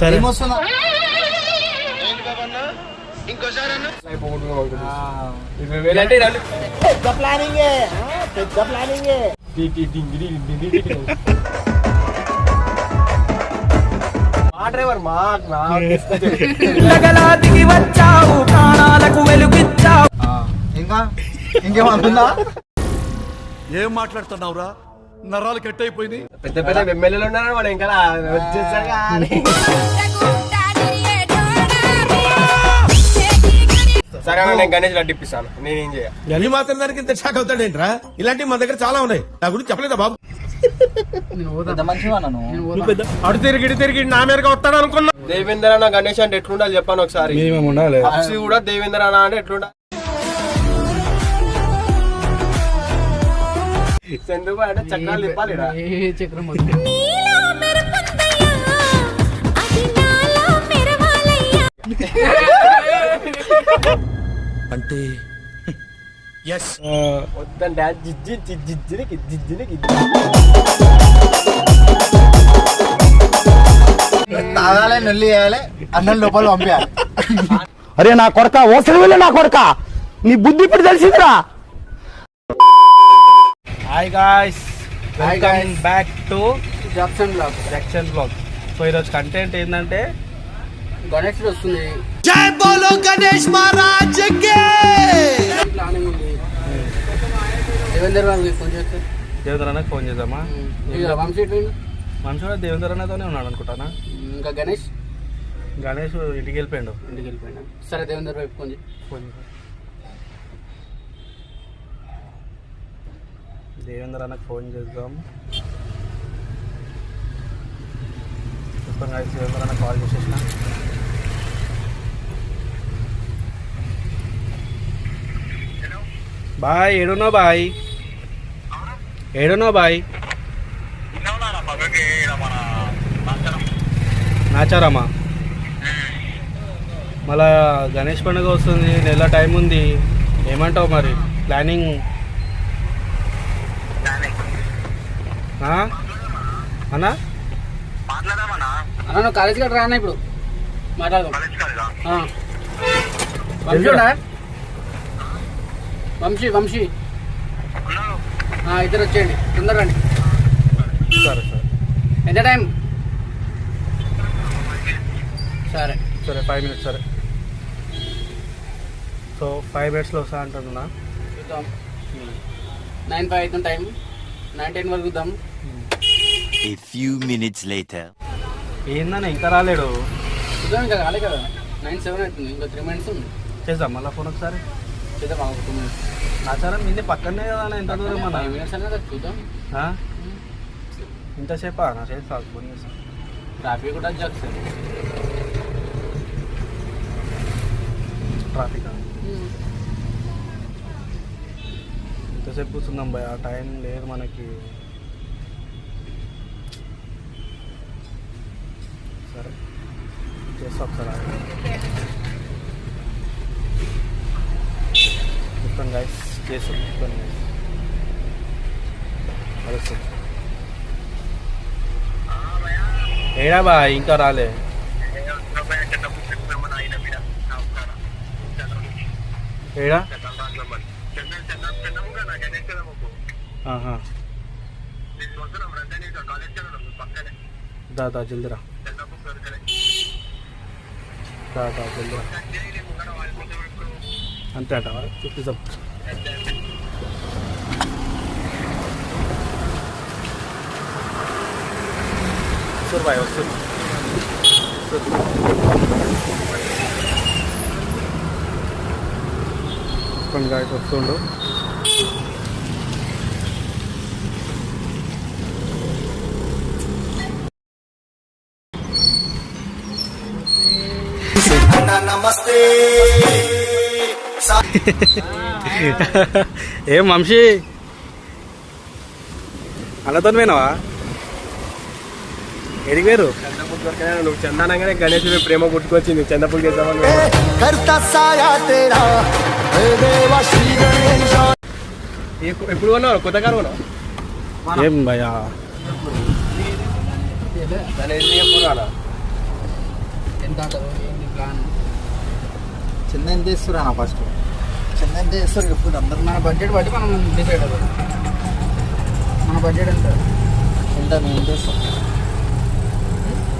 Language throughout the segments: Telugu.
సరే. మా డ్రైవర్ మా నా ఇంకా? ఇంకేమన్నా ఏం మాట్లాడుతున్నావురా? నరాలు కట్ అయిపోయింది పెద్ద పెద్ద ఎమ్మెల్యేలు ఉన్నారు వాడు ఇంకా. సరే అన్న, నేను గణేష్ రెడ్డి ఇప్పిస్తాను. నేనేం చేయ? ఈ మాత్రం దానికి ఇంత షాక్ అవుతాడేంట్రా? ఇలాంటివి మా దగ్గర చాలా ఉన్నాయి. నా గురించి చెప్పలేదా బాబు? అడు తిరిగి ఇటు తిరిగి నా మీదగా వస్తాడు అనుకున్నా దేవేంద్ర అన్న గణేష్ అంటే ఎట్లుండాలి చెప్పాను ఒకసారి. కూడా దేవేంద్ర అన్న అంటే ఎట్లుండాలి? అంటే చక్రాలు తిప్పాలి ఈడ. అంటే ఎస్ వద్దంటే ఆ జిజ్జి జిజ్జినికి జిజ్జినికి తాగాలి నొల్లి వేయాలి అన్నం లోపల పంపించాలి. అరే నా కొడక ఓసలి వెళ్ళి నా కొడక. నీ బుద్ధి ఇప్పుడు తెలిసిందిరా. Hi guys welcome. Back to Jackson black action blog so ఈరోజు కంటెంట్ ఏంటంటే? గణేష్ వస్తుంది. జై బోలో గణేష్ మహారాజ్ ప్లానింగ్ ఉంది. దేవేందర్ గారికి ఫోన్ చేస్తే. దేవేంద్ర అన్నకి ఫోన్ చేద్దామా? వంశీ ఎటు పోయిండు? మనిషి కూడా దేవేంద్ర అన్నతోనే ఉన్నాడు అనుకుంటానా? ఇంకా గణేష్? గణేష్ ఇంటికి వెళ్ళిపోయాడు. ఇంటికి వెళ్ళిపోయినా సరే దేవేందర్ వైపు ఫోన్ చేయి. ఫోన్ దేవేంద్ర అన్నకు ఫోన్ చేద్దాం. చెప్పండి దేవేంద్ర అన్న కాల్ చేసేసిన. బాయ్ ఏడునో బాయ్? ఏడునో బాయ్? నాచారమ్మా మళ్ళా గణేష్ పండుగ వస్తుంది నెల టైం ఉంది. ఏమంటావు మరి? ప్లానింగ్ ఆ? అన్నా? అన్న నువ్వు కాలేజీకి అట్లా రానా ఇప్పుడు? మాట్లాడదాం. ఆ. వంశీ? వంశీ ఇద్దరు వచ్చేయండి. తొందర రండి సరే సరే. ఎంత టైం సరే. సరే ఫైవ్ మినిట్స్ సరే. సో ఫైవ్ మినిట్స్లో వస్తా అంటున్నా. చూద్దాం. నైన్ ఫైవ్ అవుతుంది టైం నైన్ టెన్ వరకు చూద్దాం. A few minutes later. ఏందన్నా ఇంకా రాలేడు? చూద్దాం ఇంకా కాలే కదా. నైన్ సెవెన్ అవుతుంది ఇంకా త్రీ మినిట్స్ ఉంది. చేద్దాం మళ్ళీ ఫోన్ ఒకసారి. చూద్దాం ఒక టూ మినిట్స్ నాచారం నిన్నే పక్కనే కదా అన్న, ఎంత దూరం అన్న? ఫైవ్ మినిట్స్ అన్నది చూద్దాం. ఆ? ఇంతసేపా? నా చేసి సాగు ఫోన్ చేస్తా. ట్రాఫిక్ కూడా జాక్సన్ ట్రాఫిక్ ఎంతసేపు కూర్చున్నాం భయ? ఆ టైం లేదు మనకి. సరే. చేస్తా ఒకసారి. ఆగు. చెప్పండి గైస్ చేస్తాం. చెప్పండి guys. కలుస్తాం ఏడా బా ఇంకా రాలే. ఏడా? ఆహా దా దా జల్దిరా దా దా జల్దిరా అంతే అంటావా చూపిస్తాం వస్తారు బాయ్ వస్తారు కొన్ని గాయస్ వస్తుండు. ఏం వంశీ? అన్నతో పోయినావా? ఎదిగారు నువ్వు చందనంగానే గణేష్ ప్రేమ పుట్టుకొచ్చి నువ్వు? చందపూలు చేసావు ఎప్పుడు కొన్నావు? కొత్త కారు కొన్నావు? ఏం భయా? చిన్న ఎంత చేస్తున్నా ఫస్ట్? చిన్న ఎంత చేస్తారు ఎప్పుడు అందరూ మన బడ్జెట్ బట్టి మనం డిసైడ్ అవ్వాలి మన బడ్జెట్ ఎంత? ఎంత మేము చేస్తాం?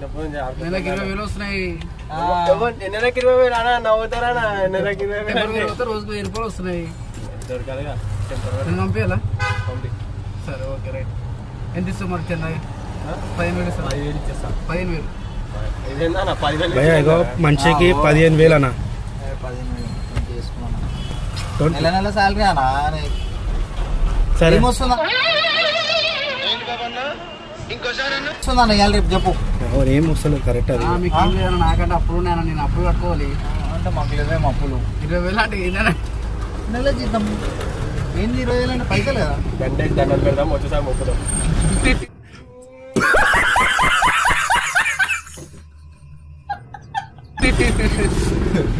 నెలకి ఇరవై వేలు వస్తున్నాయి. నెలకి ఇరవై వేలు అన్నా నవ్వుతారా నెలకి ఇరవై వేలు రోజుకు వెయ్యి రూపాయలు వస్తున్నాయి. దొరకాలిగా? టెంపరీ నేను పంపించాలా పంపి. సరే ఓకే రైట్. ఎంత ఇస్తావు మరి చెన్నై? పదిహేను వేలు ఇస్తాను పదివేలు ఇచ్చేస్తా. పదిహేను వేలు. మనిషికి పదిహేను వేలు అన్న. నెల నెల శాలరీ అన్నా? సరే. ఏమొస్తుందా వస్తుందన్న ఇవాళ రేపు చెప్పు. ఎవరు ఏం వస్తలేదు కరెక్ట్ అది. ఆ, మీకు ఏం లేదన్న నాకంటే అప్పుడు నేను నేను అప్పుడు కట్టుకోవాలి. అంటే మాకు ఇరవై అప్పులు. ఇరవై వేలు అంటే ఏంటన్నా నెల జీతం. ఏంది ఇరవై వేలు అంటే పైసలు కదా? గంటే దండం పెడదాం వచ్చేసారి మొక్కుదాం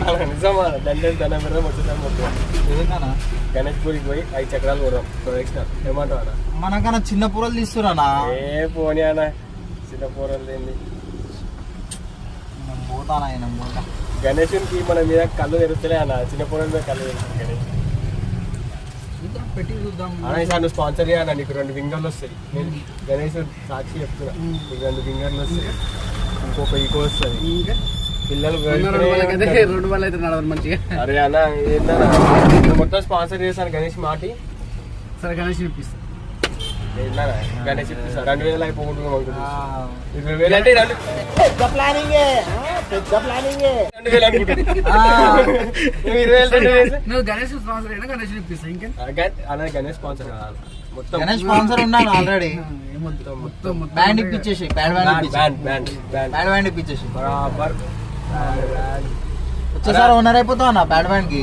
అలా నిజమా? దండే దండం పెడదాం వచ్చేసారి మొక్కుదాం నిజంగానా? గణేష్ పూరికి పోయి ఐదు చక్రాలు కొడదాం. ఏమంటావు అన్న? మనకన్నా చిన్న పూరలు తీస్తురానా ఏ పోనీ అన్న. చిన్న పోరలు ఏంది నేను పోతానా నేను పోతా. గణేషునికి మన మీద కళ్ళు తెరుస్తలే అన్న. చిన్న పోరల మీద కళ్ళు తెరుస్తుంది గణేష్. పెట్టి చూద్దాం. అన్న స్పాన్సర్ చేయాలి నీకు రెండు ఫింగర్లు వస్తాయి. నేను గణేష్ సాక్షి చెప్తున్నా. నీకు రెండు ఫింగర్లు వస్తాయి. ఇంకొక ఈకో వస్తుంది ఇంకా? పిల్లలు రెండు వాళ్ళు అయితే మంచిగా. అరే అన్న ఏంటన్నా మొత్తం స్పాన్సర్ చేశాను గణేష్ మాటి. సరే గణేష్ ఇప్పిస్తాను రెండు వేలు వేలు గణేష్ స్పాన్సర్ అయినా గణేష్ ఇంకా? గణేష్ మొత్తం గణేష్ స్పాన్సర్ ఉన్నాను ఆల్రెడీ. మొత్తం మొత్తం బ్యాండ్ ఇప్పించేసి band band band ఇప్పించేసి band band band. Band band ఇప్పించేసి బరాబర్. వచ్చేసారి? ఓనర్ అయిపోతావు అన్న బ్యాండ్ బ్యాండ్కి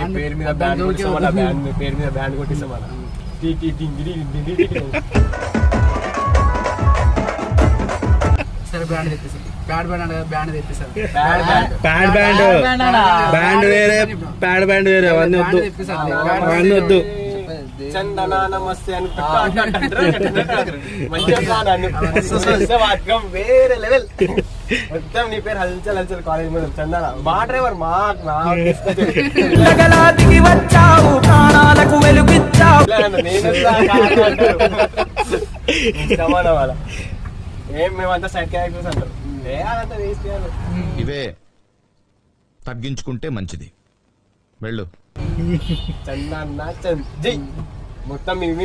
నీ పేరు మీద బ్యాండ్ కొట్టిస్తాం అన్న బ్యాండ్ మీ పేరు మీద బ్యాండ్ కొట్టిస్తాం అన్న సరే బ్యాండ్ బ్యాండ్ బ్యాండ్ అంటే బ్యాండ్ బ్యాండ్ వేరే ప్యాడ్ బ్యాండ్ వేరే అవన్నీ వద్దు. అవన్నీ వద్దు. చందన నమస్తే అని వేరే లెవెల్ మొత్తం నీ పేరు హల్చల్ హల్చల్ కాలేజ్ మీద చందన మా డ్రైవర్ మా నాకు వచ్చావు ప్రాణాలకు వెలుగిచ్చావు నేను. సమానం వాళ్ళ ఏం మేమంతా సైడ్ క్యారెక్టర్స్ అంటారు. వేస్ట్ చేయాలి ఇవే తగ్గించుకుంటే మంచిది. వెళ్ళు. చందన్న చంద్. జై. మొత్తం మీ మీ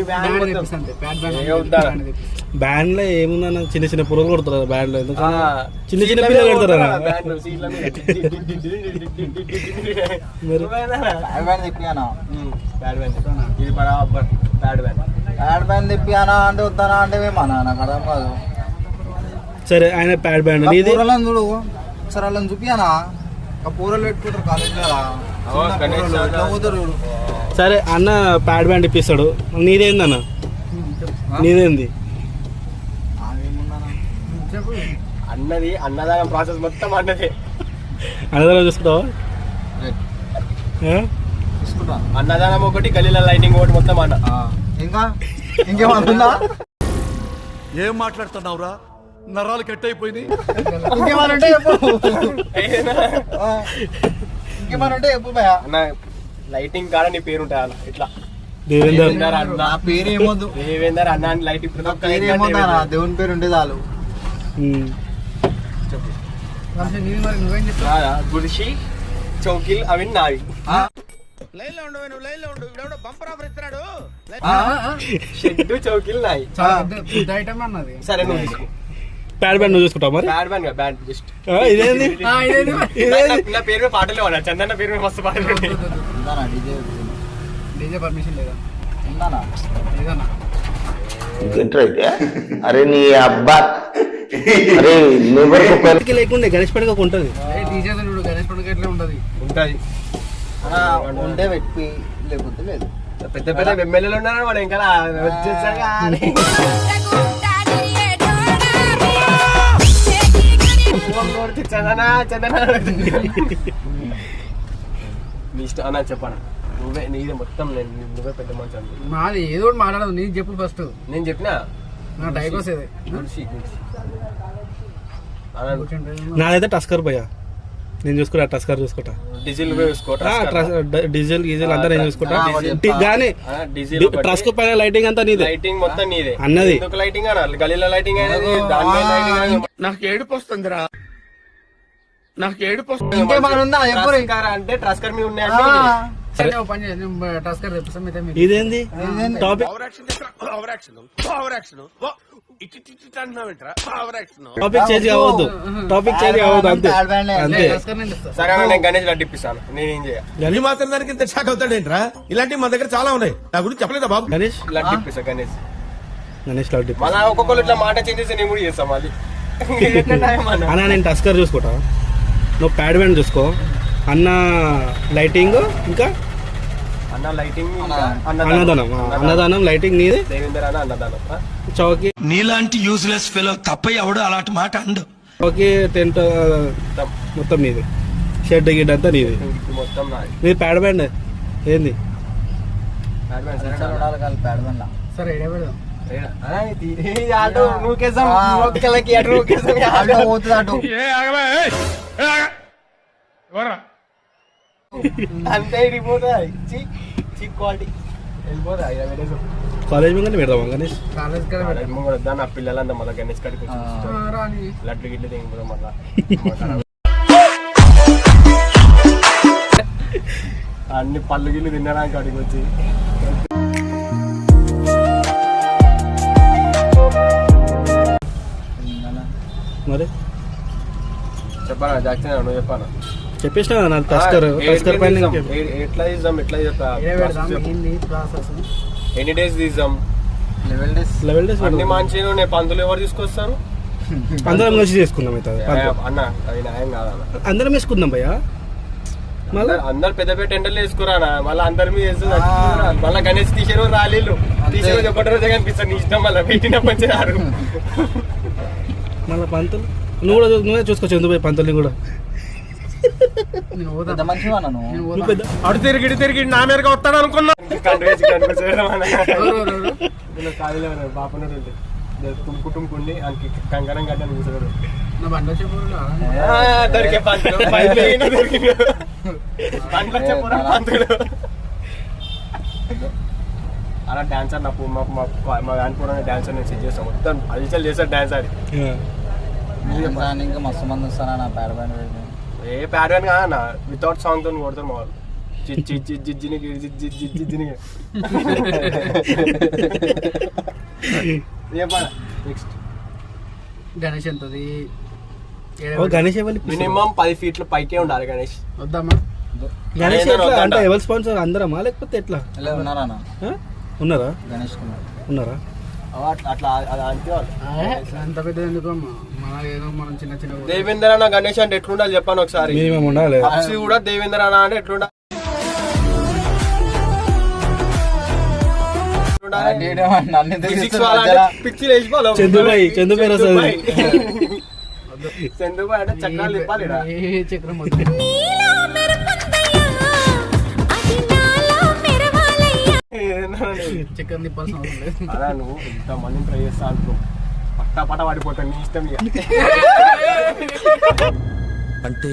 బ్యాండ్లో ఏముందన్న చిన్న చిన్న పురుగులు కొడతారు కదా బ్యాండ్లో చిన్న చిన్న పిల్లలు కొడతారా? ఇది బరాబర్ బ్యాడ్ బ్యాండ్. బ్యాండ్ బ్యాండ్ తెప్పియానా అంటే వద్దానా అంటే మేమన్నా నాకు అర్థం కాదు. సరే ఆయన ప్యాడ్ బ్యాండ్ పూరలను చూడు సరే వాళ్ళని చూపియానా? ఆ పూరలు పెట్టుకుంటారు కాలేజ్లో సరే అన్న ప్యాడ్ బ్యాండ్ ఇప్పిస్తాడు. నీదేంది అవేముందన్నా చెప్పు అన్నది అన్నదానం ప్రాసెస్ మొత్తం అన్నదే. అన్నదానం చూసుకుంటావా? అన్నదానం ఒకటి గలీల లైటింగ్ ఒకటి మొత్తం అన్న. ఆ, ఇంకా? ఇంకేమన్నా ఏం మాట్లాడుతున్నావురా? నరాలు కట్ అయిపోయింది ఇంకేమన్నా చెప్పు భయ లైటింగ్ కాడ నీ పేరు ఉంటాయి ఇట్లా. దేవేందర్. అన్న. నా పేరు ఏమొద్దు. దేవేందర్ అన్న అని లైటింగ్ పేరు ఏమొద్దా. దేవుని పేరు చెప్తావు నాదా గుడిసి చౌకీలు అవి నావి. లైన్లో ఉండు నువ్వు లైన్లో ఉండు. ఇప్పుడు బంపర్ ఆఫర్ ఇస్తున్నాడు. షెడ్ చౌకీలు నాయి. సరే నువ్వు తీసుకో. ప్యాడ్ బ్యాండ్ నువ్వు చూసుకుంటావు మరి? బ్యాడ్ బ్యాన్ బ్యాడ్ జస్ట్ ఆ, ఇదేంది? ఆ, ఇదేంది నా పేరు మీద పాటలు వాడా చందన్న పేరు మీద మస్తు పాటలు ఉన్నాయి. డీజే? డీజే పర్మిషన్ లేదా? ఉందానా లేదన్నా అరే నీ అబ్బా. అరే లేబర్ లేకుండే గణేష్ పండుగ ఉంటుంది. ఏ డీజే చూడు గణేష్ పండుగ ఎట్లా ఉంటది? ఉంటుంది. ఉంటే పెట్టి లేకపోతే లేదు. పెద్ద పెద్ద ఎమ్మెల్యేలు ఉన్నారు వాడు ఇంకా ఫోన్ కొడితే చందన చందన. నీ ఇష్టం అన్న చెప్పాను? నువ్వే నీదే మొత్తం నేను నువ్వే పెద్ద మంచి అంది మాది ఏదో ఒకటి మాట్లాడదు నీకు చెప్పు ఫస్ట్ నేను చెప్పినా? నా టైప్ వస్తుంది. నాదైతే టస్కర్ పోయా నేను చూసుకుంటా టస్కర్ చూసుకుంటా. డీజిల్ డీజిల్ గీజిల్ అంతా నేను చూసుకుంటా. డీజిల్. ఒకటి. ట్రస్క్ పైన లైటింగ్ అంతా నీదే. లైటింగ్ మొత్తం నీదే. అన్నది. లైటింగ్ అనాలి గలీలో లైటింగ్ అనేది నాకు ఏడుపు వస్తుందిరా. నాకు ఏడుపు ఇంకేమైనా ఉందా? ఎప్పుడు ట్రస్కర్ అంటే ట్రస్కర్ మీద ఉన్నాయంటే ఇదేంది? Topic over action over action over action ఇటు ఇటు ఇటు అంటున్నావేంట్రా ఓవర్ యాక్షన్ టాపిక్ చేంజ్ కావద్దు. టాపిక్ చేంజ్ కావద్దు అంతే. నేను సరే గణేష్ లడ్డు ఇప్పిస్తాను. నేనేం చేయ ఈ మాత్రం దానికి ఇంత షాక్ అవుతాడేంట్రా ఇలాంటివి మా దగ్గర చాలా ఉన్నాయి. నా గురించి చెప్పలేదా బాబు? గణేష్? లడ్డు ఇప్పిస్తా గణేష్. గణేష్ మళ్ళా ఒక్కొక్కరు ఇట్లా మాట చేంజ్ చేస్తే నేను కూడా చేస్తాం మళ్ళీ? అన్న నేను టస్కర్ చూసుకుంటా. నువ్వు ప్యాడ్ బ్యాండ్ చూసుకో. అన్న లైటింగ్ ఇంకా? అన్న లైటింగ్ అన్నదానం. లైటింగ్ నీది? దేవేంద్ర అన్న అన్నదానం. ఆ? చౌకి. నీలాంటి యూజ్లెస్ ఫెలో తప్ప ఎవడు అలాంటి మాట అండు? చౌకి టెంట్ మొత్తం. నీది. షెడ్ గిడ్ అంతా నీది. మొత్తం నాది. Pad band. ఏంది? సరే అంతే చీప్ క్వాలిటీ కాలేజ్ మీద పెడదామా గణేష్ కాలేజ్ కదా పెడదాం వద్దా నా పిల్లలంతా మళ్ళీ గణేష్ కడికి లడ్డు గిడ్లు దిగిపోదాం మళ్ళా అన్ని పళ్ళు గిల్లు తినడానికి అడిగి వచ్చి మరి చెప్పానా జాక్సన్ నువ్వు చెప్పానా చెప్పేసిన నా టస్కర్ ఎట్లా పైన ఎట్లా తీద్దాం ఎట్లా ఎన్ని డేస్ తీద్దాం లెవెల్ డేస్ లెవెల్ డేస్ అన్ని మంచి నేను పందులు ఎవరు తీసుకొస్తారు? అందరం కలిసి చేసుకుందాం అయితే అన్న అది న్యాయం కాదన్న అందరం వేసుకుందాం భయ్యా. మళ్ళా? అందరు- పెద్ద పెద్ద టెండర్లు వేసుకురానా మళ్ళీ అందరి మీద. మళ్ళీ గణేష్ తీసేరు రాలేదు తీసే రోజు ఒకటి రోజే కనిపిస్తాను నీ ఇష్టం మళ్ళీ. పెట్టిన పంచారు మళ్ళీ పంతులు? నువ్వు కూడా నువ్వే చూసుకోవచ్చు ఎందుకు పంతుల్ని కూడా. పెద్ద మనిషి అటు తిరిగి ఇటు తిరిగి నా మీదగా వస్తాడు అనుకున్నా. టుమ్కుండి ఆయనకి కంకణం కట్టాను కూర్చోడు దొరికే అలా డాన్సర్ నా పూ- మాకు మా మా గానిపూర్ డాన్సర్ నేను సెట్ చేస్తాం. మొత్తం అల్చల్ చేస్తాడు డాన్స్ దాన్ని ఇంకా మస్తు మంది వస్తారా నా బండ్ పెట్టి ఏ ప్యాటర్న్ కాదన్న వితౌట్ సాంగ్తో కొడతారు మా వాళ్ళు నెక్స్ట్ గణేష్ ఎంతది మినిమం పది ఫీట్ల పైకే ఉండాలి గణేష్ వద్దామా గణేష్ ఎట్లా. అంటే ఎవరి స్పాన్సర్ అందరమా లేకపోతే ఎట్లా ఉన్నారా? ఉన్నారా గణేష్ కుమార్ ఉన్నారా దేవేంద్ర అన్న గణేష్ అంటే ఎట్లుండాలి చెప్పాను ఒకసారి. పక్షి కూడా దేవేంద్ర అన్న అంటే ఎట్లుండాలి. చందుబాయి, అంటే చక్రాలు తిప్పాలి చక్రం తిప్పాల్సిన లేదు. అలా నువ్వు ఇంత మందిని ట్రై చేస్తా అనుకో పట్టా పట్ట పడిపోతాను నీ ఇష్టం ఇక. అంటే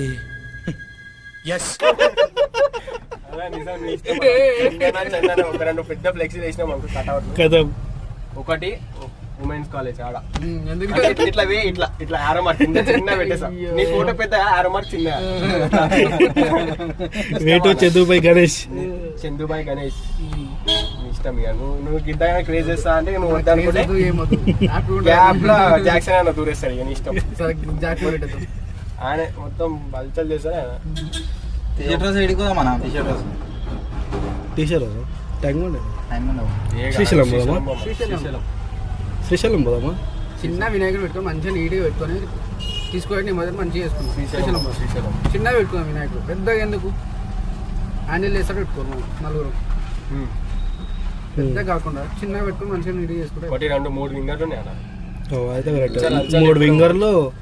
ఎస్ అలా నిజం నీ ఇష్టం ఇంకా నా చందన ఒక రెండు పెద్ద ఫ్లెక్సీ వేసినాం అనుకో కదా ఒకటి ఉమెన్స్ కాలేజ్ ఆడ. ఇట్లా- ఇట్లా వే ఇట్లా ఇట్లా ఆరో మార్క్ కింద చిన్న పెట్టేసా. నీ ఫోటో పెద్ద ఆరో మార్క్ చిన్న. వేటు చదువుపై గణేష్. చందుబాయ్ గణేష్. ఇష్టం ఇక. నువ్వు నువ్వు క్రేజ్ చేస్తా అంటే నువ్వు వద్దనుకుంటే. గ్యాప్లో జాక్సన్ అన్న దూరేస్తాడు ఇక నీ ఇష్టం. ఆయన మొత్తం బల్చల్ చేస్తాడు? ఆయన టీషర్ట్ రోజు ఎడుకోదా మన టీషర్ట్ రోజు. టీచర్ టైం ఉండే టైం ఉండవు ఏ శ్రీశైలం పోదామా? శ్రీశైలం. శ్రీశైలం. శ్రీశైలం పోదామా? చిన్న వినాయకుడు పెట్టుకొని మంచిగా నీట్గా పెట్టుకొని తీసుకొని నీ మొదటి మంచిగా చేసుకున్నాం శ్రీశైలం శ్రీశైలం చిన్నగా పెట్టుకున్నాం వినాయకుడు. పెద్దగా ఎందుకు? హ్యాండిల్ చేస్తాడు పెట్టుకోరు నలుగురు. పెద్ద కాకుండా చిన్నగా పెట్టుకొని మంచిగా నీట్గా చేసుకుంటే ఒకటి రెండు మూడు వింగర్లు ఉన్నాయి మూడు. వింగర్లు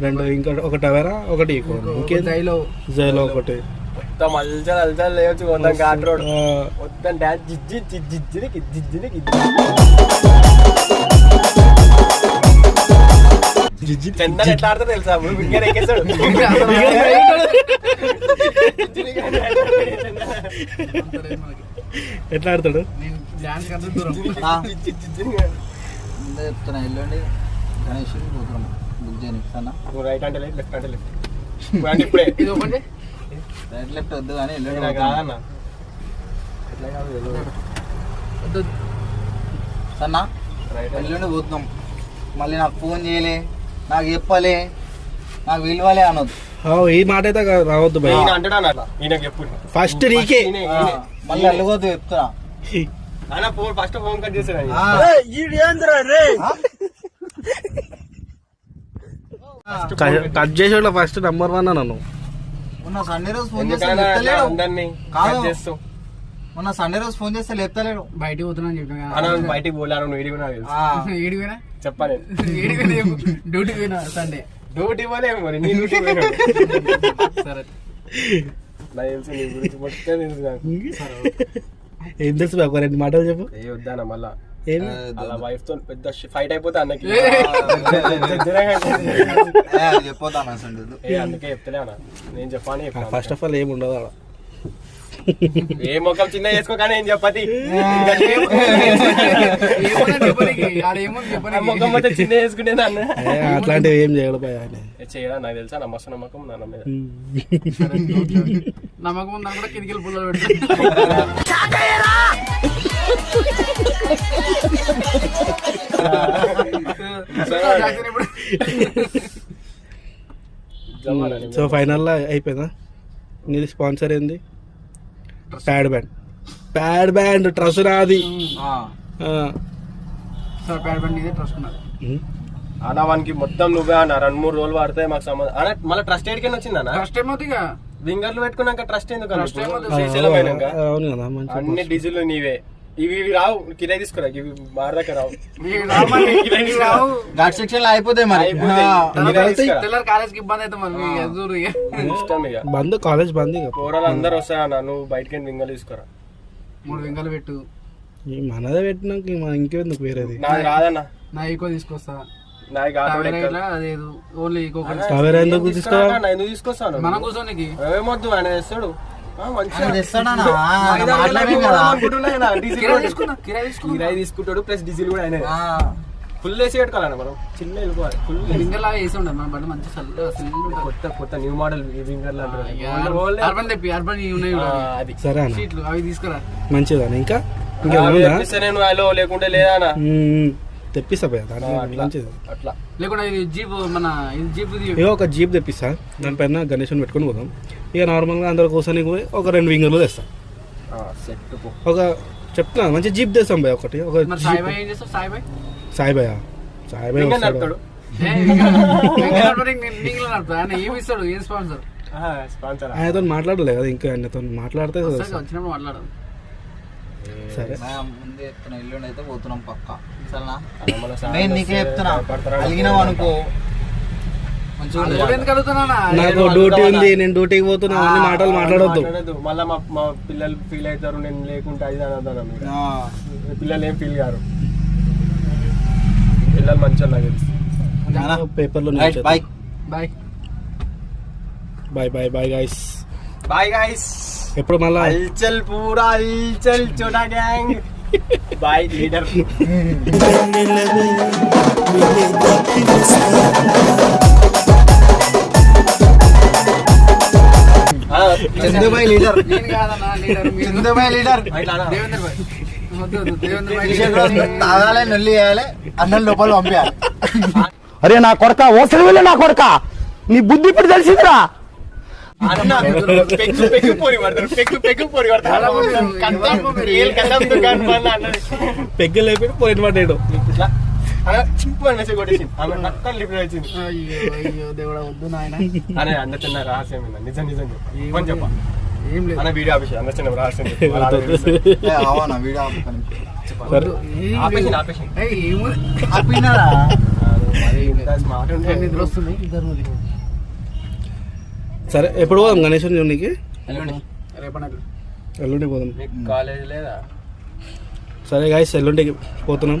రెండు ఇంకా ఒక టవేరా ఒకటి ఇంకేం జైలో. జైలో ఒకటి. మొత్తం అల్చల్ అల్చల్ లేవచ్చు మొత్తం ఘాట్ రోడ్. ఆ, మొత్తం డాన్స్ జిజ్జి జిజ్జి చందన్ ఎట్లా ఆడతాడు తెలుసా? ఇప్పుడు వింగర్ ఎక్కేస్తాడు. ఎట్లా ఆడతాడు? ముందే చెప్తున్నా గణేష్ పోతున్నాం. బుక్ చేయని రైట్ అంటే లెఫ్ట్ లెఫ్ట్ అంటే లెఫ్ట్ ఇప్పుడు అంటే ఇప్పుడే. ఇది ఒకటి. రైట్ లెఫ్ట్ వద్దు కానీ ఎల్లుండి నాకు పోతున్నాం. రాదన్న ఎట్లా కాదు తెలియదు. వద్దు. సన్న రైట్ అంటే ఎల్లుండి పోతున్నాం. మళ్ళీ నాకు ఫోన్ చేయలే నాకు చెప్పలే నాకు విలువలే అనొద్దు. ఆ, ఈ మాట అయితే రావద్దు ఫస్ట్ నీకే. మళ్ళీ అల్లగొద్దు చెప్తున్నా. అన్న ఫోన్ ఫస్ట్ ఫోన్ కట్. ఆ, కట్ చేసేవాళ్ళ ఫస్ట్ నెంబర్ వన్ నన్ను మొన్న సండే రోజు ఫోన్ చేస్తే మొన్న సండే రోజు ఫోన్ చేస్తే లేపుతలేడు. బయటికి పోతున్నా అని చెప్పిన బయటికి పోలేను నువ్వు నాకు తెలుసు? ఆ, ఏడికి పోయినా? సండే డ్యూటీ పోలేము మరి నీ డ్యూటీ సరే. నాకు తెలుసు నీ గురించి మొత్తం తెలుసు నాకు. ఏం తెలుసు బాబు, ఒక రెండు మాటలు చెప్పు. ఏ వద్దాన మళ్ళా. ఏం అలా వైఫ్తో పెద్ద ఫైట్ అయిపోతే అన్నకి. చెప్పొద్దాను అందుకే చెప్తలే అన్న. నేను చెప్పాను. ఫస్ట్ ఆఫ్ ఆల్ ఏమి ఉండదు ఆడ ఏ ముఖం చిన్న చేసుకో కానీ ఏం. చెప్పది ముఖం మొత్తం చిన్న చేసుకునేది అన్న ఏ, అట్లాంటివి ఏం చేయడు చేయడా నాకు తెలుసా నా మస్తు నమ్మకం నా మీద. నమ్మకం ఉందని కూడా కిటికీలు పుల్లలు సో ఫైనల్ అయిపోయిందా? నీది స్పాన్సర్ ఏంది? ప్యాడ్ బ్యాండ్ ప్యాడ్ బ్యాండ్ ట్రస్ ఆ. సార్ ప్యాడ్ బండి ఇదే ట్రస్ట్. అన్న వానికి మొత్తం నువ్వే అన్న రెండు మూడు రోజులు వాడితే మాకు సంబంధం. అన్న మళ్ళీ ట్రస్ట్ ఎడికైనా వచ్చిందన్న? ట్రస్ట్ ఏమో ఇక వింగర్లు పెట్టుకున్నాక ట్రస్ట్ ఎందుకు అన్న శ్రీశైలం అయినాక అన్ని డీజిల్ నీవే. ఇవి ఇవి రావు. కిరాయి తీసుకురా. ఇవి మారదాకా రావు. ఘాట్ సెక్షన్లో అయిపోతాయి మరి. తెల్లారి కాలేజ్కి ఇబ్బంది అయితే మరి ఇక ఇష్టం ఇక. బంద్ కాలేజ్ బంద్ ఇక. కూరలు అందరు వస్తాయన్న నువ్వు బయటకి వింగలు తీసుకురా. మూడు వెంగలు పెట్టు. ఈ మనదే పెట్టినాక మన ఇంకెందుకు వేరేది? నాది రాదన్న. నా ఈకో తీసుకొస్తా. తీసుకొస్తాను? మనం కూర్చోనికి. ఏమొద్దు ఆయన తెస్తాడు కిరాయి కూడా తీసుకున్నా కిరాయి తీసుకున్నా. కిరాయి తీసుకుంటాడు ప్లస్ డీజిల్ కూడా ఆయన. ఫుల్ వేసి పెట్టుకోవాలన్న మనం. చిన్న వెళ్ళిపోవాలి ఫుల్ వింగర్ లాగా వేసి ఉండదు మన బండి మంచి కొత్త కొత్త న్యూ మోడల్ old- అర్బన్ తెప్పి అర్బన్ ఇవి ఉన్నాయి. అది. సరే షీట్లు అవి తీసుకురా. మంచిదాన్ని ఇంకా? నేను అలో లేకుంటే లేదా తెప్పిస్తా మంచిది. అట్లా. లేకుండా ఇది జీప్ మన ఇది జీప్ ఒక జీప్ తెప్పిస్తా. దానిపైన గణేషన్ పెట్టుకొని పోదాం. ఇక నార్మల్గా అందరు కూర్చొని పోయి ఒక రెండు వింగర్లు తెస్తా. సెట్ ఒక చెప్తున్నా మంచి జీప్ తెస్తాం భయ ఒకటి ఒక సాయిబాయ్ సాయిబాయ్? వస్తాడు. ఆయనతో మాట్లాడలే కదా ఇంకా ఆయనతో మాట్లాడితే సరే. ముందే చెప్తున్నా ఎల్లుండి అయితే పోతున్నాం పక్క. సరేనా? నేను నీకే చెప్తున్నా? అలిగినావు అనుకో మంచిగా అది ఉండదు. ఎందుకు అడుగుతున్నా నాకు డ్యూటీ ఉంది నేను డ్యూటీకి పోతున్నా అన్ని మాటలు మాట్లాడొద్దు. మళ్ళా మా మా పిల్లలు ఫీల్ అవుతారు నేను లేకుంటే అది అనొద్దాను మీరు. ఆ, పిల్లలు ఏం ఫీల్ కారు? పిల్లలు మంచిగా నాకు తెలుసు. పేపర్లో bye bye bye bye bye guys bye guys ఎప్పుడు మళ్ళా? హల్చల్ పూరా హల్చల్ చోటా gang bye leader Chandubhai leader. Leader Chandubhai తాగాలి నొల్లి వేయాలి అన్నం లోపల పంపించాలి. అరే నా కొడక ఓసలి వెళ్ళి నా కొడక. నీ బుద్ధి ఇప్పుడు తెలిసిందిరా. పెగ్గలు అయిపోయి పోయిన పడ్డాడు. ఇట్లా. అలా చింపు అని మెసేజ్ కొట్టేసింది. ఆమె లిపి వచ్చింది అయ్యో అయ్యో దేవుడా వద్దు నాయన. అనే అన్న చిన్న రహస్యం ఏంది? నిజం నిజం చెప్పు. కొంచెం చెప్ప. ఏం లేదు. అన్న వీడియో ఆపేసి అన్న చిన్న రహస్యం చెప్పు. వాళ్ళ ఆవిడ తెలుసు. ఏ, అవునా వీడియో ఆపుతాను సరే ఏం ఆపేసి లేదు. ఆపేసి ఏయ్, ఏమో ఆపినారా? స్మార్ట్ ఉంటే నిద్ర వస్తుంది. ఇద్దరు సరే ఎప్పుడు పోదాం గణేష్ నీకు? రేపటి ఎల్లుండి పోదాం. మీకు కాలేజ్ లేదా? సరే గాయస్ ఎల్లుండికి పోతున్నాం.